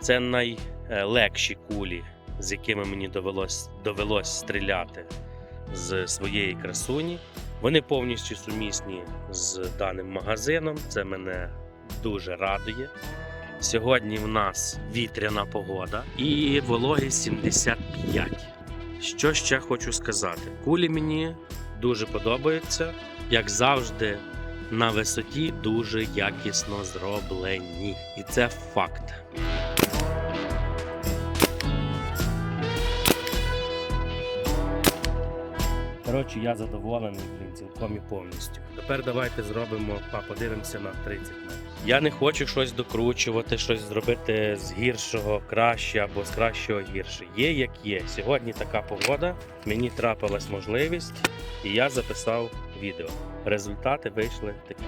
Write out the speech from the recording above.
Це найлегші кулі, з якими мені довелось, довелось стріляти з своєї красуні. Вони повністю сумісні з даним магазином. Це мене дуже радує. Сьогодні в нас вітряна погода і вологість 75. Що ще хочу сказати? Кулі мені дуже подобаються. Як завжди, на висоті дуже якісно зроблені. І це факт. Коротше, я задоволений, блін, цілком і повністю. Тепер давайте зробимо, подивимося на 30 метрів. Я не хочу щось докручувати, щось зробити з гіршого краще або з кращого гірше. Є як є. Сьогодні така погода, мені трапилась можливість, і я записав відео. Результати вийшли такі.